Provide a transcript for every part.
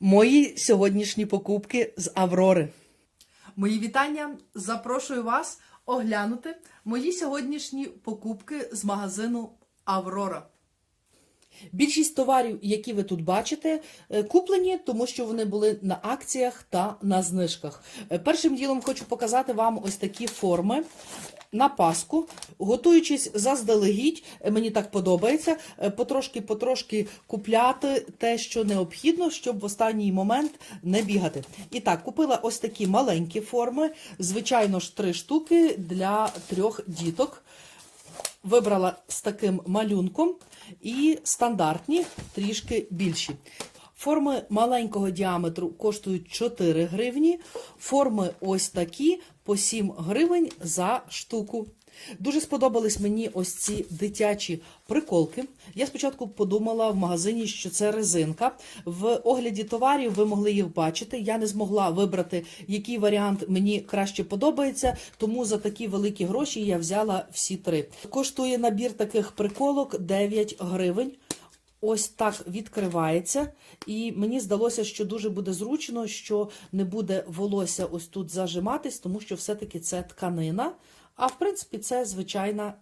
Мої сьогоднішні покупки з Аврори. Мої вітання. Запрошую вас оглянути мої сьогоднішні покупки з магазину Аврора. Більшість товарів, які ви тут бачите, е, куплені, тому що вони були на акціях та на знижках. Е, Першим ділом хочу показати вам ось такі форми. На Пасху, готуючись заздалегідь, е, мені так подобається, потрошки-потрошки купляти те, що необхідно, щоб в останній момент не бігати. І так, купила ось такі маленькі форми, звичайно ж, три штуки для трьох діток. Вибрала з таким малюнком і стандартні трішки більші. Форми маленького діаметру коштують 4 гривні, форми ось такі по 7 гривень за штуку. Дуже сподобались мені ось ці дитячі приколки. Я спочатку подумала в магазині, що це резинка. В огляді товарів ви могли їх бачити. Я не змогла вибрати, який варіант мені краще подобається, тому за такі великі гроші я взяла всі три. Коштує набір таких приколок 9 гривень. Ось так відкривається, і мені здалося, що дуже буде зручно, що не буде волосся ось тут зажиматись, тому що все-таки це тканина. А в принципі, це звичайна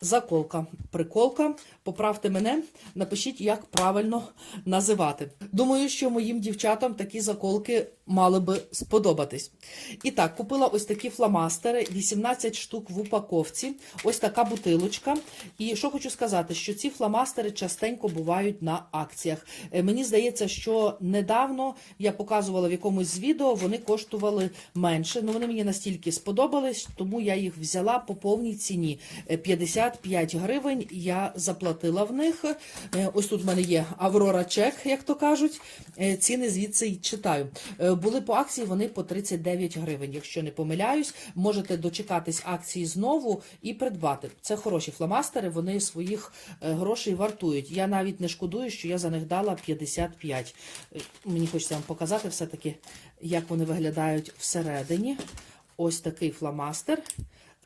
заколка, приколка. Поправте мене, напишіть, як правильно називати. Думаю, що моїм дівчатам такі заколки мали би сподобатись. І так, купила ось такі фломастери, 18 штук в упаковці, ось така бутилочка. І що хочу сказати, що ці фломастери частенько бувають на акціях. Е, Мені здається, що недавно я показувала в якомусь з відео, вони коштували менше. Ну вони мені настільки сподобались, тому я їх взяла по повній ціні. Е, 55 гривень я заплатила в них. Е, Ось тут в мене є Аврора Чек, як то кажуть. Е, Ціни звідси й читаю. Е, Були по акції вони по 39 гривень. Якщо не помиляюсь, можете дочекатись акції знову і придбати. Це хороші фломастери, вони своїх грошей вартують. Я навіть не шкодую, що я за них дала 55. Е, Мені хочеться вам показати все-таки, як вони виглядають всередині. Ось такий фломастер.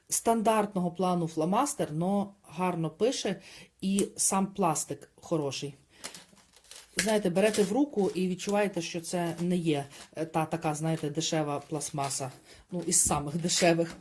Стандартного плану фломастер, но гарно пише і сам пластик хороший. Знаєте, берете в руку і відчуваєте, що це не є е, та така, знаєте, дешева пластмаса. Ну, із самих дешевих.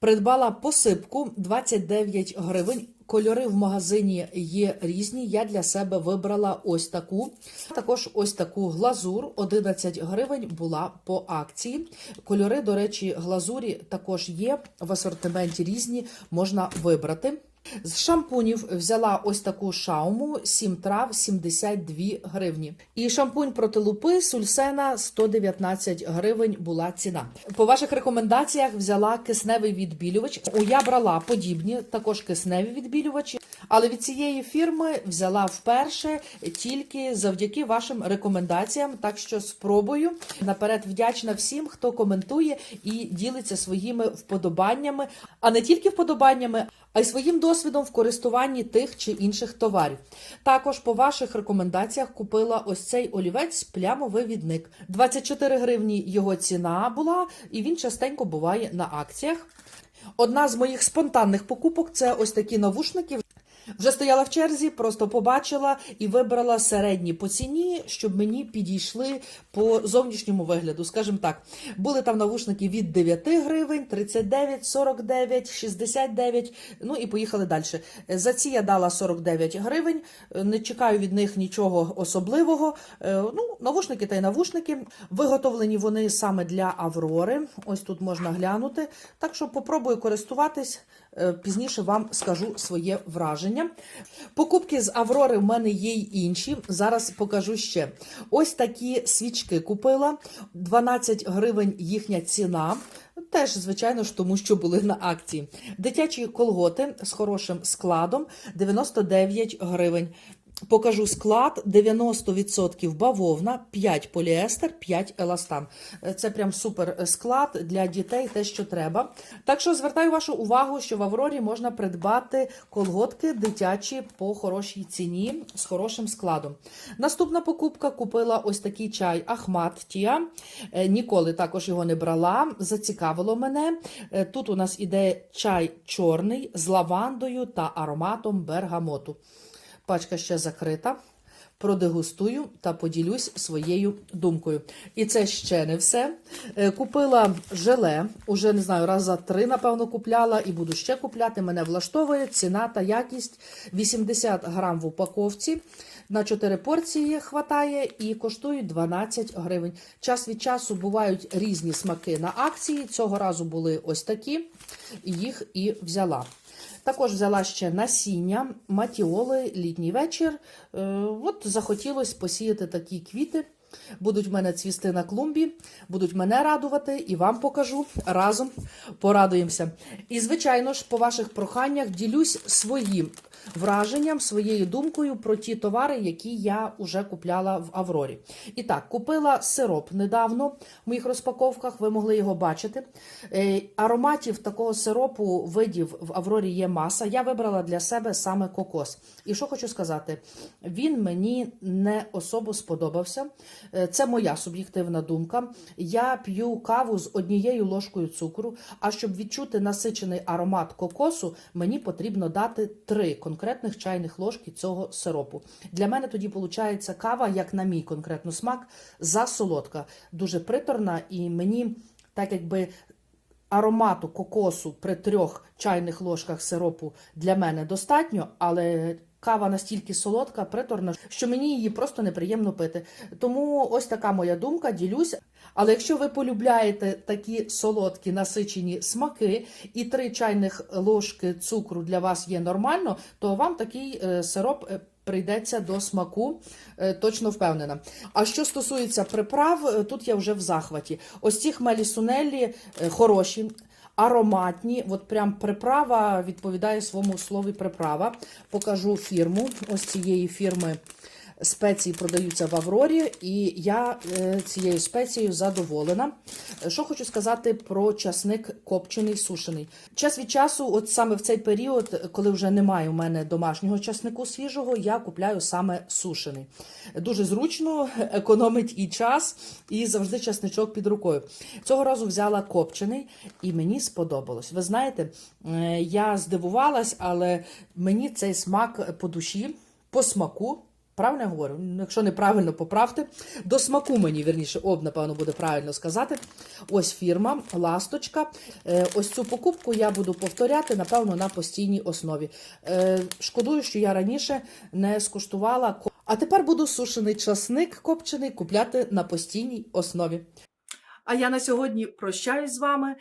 Придбала посипку 29 гривень. Кольори в магазині є різні. Я для себе вибрала ось таку. Також ось таку глазур 11 гривень була по акції. Кольори, до речі, глазурі також є в асортименті різні, можна вибрати. З шампунів взяла ось таку шауму 7 трав 72 гривні. І шампунь проти лупи Сульсена 119 гривень була ціна. По ваших рекомендаціях взяла кисневий відбілювач. Я брала подібні, також кисневі відбілювачі. Але від цієї фірми взяла вперше тільки завдяки вашим рекомендаціям. Так що спробую. Наперед вдячна всім, хто коментує і ділиться своїми вподобаннями, а не тільки вподобаннями, а й своїм досвідом в користуванні тих чи інших товарів. Також по ваших рекомендаціях купила ось цей олівець плямовивідник. 24 гривні його ціна була, і він частенько буває на акціях. Одна з моїх спонтанних покупок це ось такі навушники. Вже стояла в черзі, просто побачила і вибрала середні по ціні, щоб мені підійшли по зовнішньому вигляду. Скажімо так, були там навушники від 9 гривень, 39, 49, 69, ну і поїхали далі. За ці я дала 49 гривень, не чекаю від них нічого особливого. Е, Ну, навушники та й навушники. Виготовлені вони саме для Аврори. Ось тут можна глянути. Так що попробую користуватись. Е, Пізніше вам скажу своє враження. Покупки з Аврори в мене є й інші. Зараз покажу ще. Ось такі свічки купила. 12 гривень їхня ціна. Теж, звичайно ж, тому що були на акції. Дитячі колготи з хорошим складом 99 гривень. Покажу склад: 90% бавовна, 5 поліестер, 5 еластан. Е, Це прям супер склад для дітей, те, що треба. Так що звертаю вашу увагу, що в Аврорі можна придбати колготки дитячі по хорошій ціні з хорошим складом. Наступна покупка купила ось такий чай Ахмат Тія. Е, Ніколи також його не брала. Зацікавило мене. Е, Тут у нас іде чай чорний з лавандою та ароматом бергамоту. Пачка ще закрита. продегустую та поділюсь своєю думкою. І це ще не все. Е, Купила желе, уже не знаю, раз за три, напевно, купляла і буду ще купляти. Мене влаштовує ціна та якість 80 грам в упаковці. На 4 порції хватає і коштують 12 гривень. Час від часу бувають різні смаки на акції. Цього разу були ось такі, їх і взяла. Також взяла ще насіння, матіоли, літній вечір. Е, От захотілося посіяти такі квіти. Будуть в мене цвісти на клумбі, будуть мене радувати і вам покажу. Разом порадуємося. І, звичайно ж, по ваших проханнях ділюсь своїм враженням, своєю думкою про ті товари, які я вже купляла в Аврорі. І так, купила сироп недавно в моїх розпаковках, ви могли його бачити. Е, Ароматів такого сиропу видів в Аврорі є маса. Я вибрала для себе саме кокос. І що хочу сказати, він мені не особо сподобався. Е, Це моя суб'єктивна думка. Я п'ю каву з однією ложкою цукру, а щоб відчути насичений аромат кокосу, мені потрібно дати три конкретних чайних ложки цього сиропу. Для мене тоді виходить кава, як на мій конкретно смак, засолодка, дуже приторна, і мені так якби аромату кокосу при трьох чайних ложках сиропу для мене достатньо, але кава настільки солодка, приторна, що мені її просто неприємно пити. Тому ось така моя думка, ділюся. Але якщо ви полюбляєте такі солодкі насичені смаки, і три чайних ложки цукру для вас є нормально, то вам такий е, сироп. е, Прийдеться до смаку, е, точно впевнена. А що стосується приправ, тут я вже в захваті. Ось ці хмелі сунелі хороші, ароматні. От прям приправа відповідає своєму слові приправа. Покажу фірму. Ось цієї фірми спеції продаються в Аврорі, і я е, цією спецією задоволена. Що хочу сказати про часник копчений сушений. Час від часу, от саме в цей період, коли вже немає у мене домашнього часнику свіжого, я купляю саме сушений. Дуже зручно, економить і час, і завжди часничок під рукою. Цього разу взяла копчений, і мені сподобалось. Ви знаєте, е, я здивувалась, але мені цей смак по душі, по смаку. Правильно я говорю? Ну, Якщо неправильно, поправте. До смаку мені, вірніше, об, напевно, буде правильно сказати. Ось фірма, ласточка. Е, Ось цю покупку я буду повторяти, напевно, на постійній основі. Е, Шкодую, що я раніше не скуштувала. А тепер буду сушений часник копчений купляти на постійній основі. А я на сьогодні прощаюсь з вами.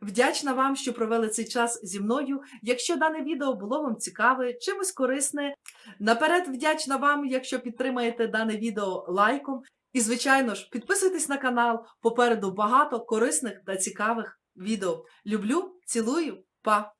Вдячна вам, що провели цей час зі мною. Якщо дане відео було вам цікаве, чимось корисне, наперед вдячна вам, якщо підтримаєте дане відео лайком. І, звичайно ж, підписуйтесь на канал. Попереду багато корисних та цікавих відео. Люблю, цілую, па!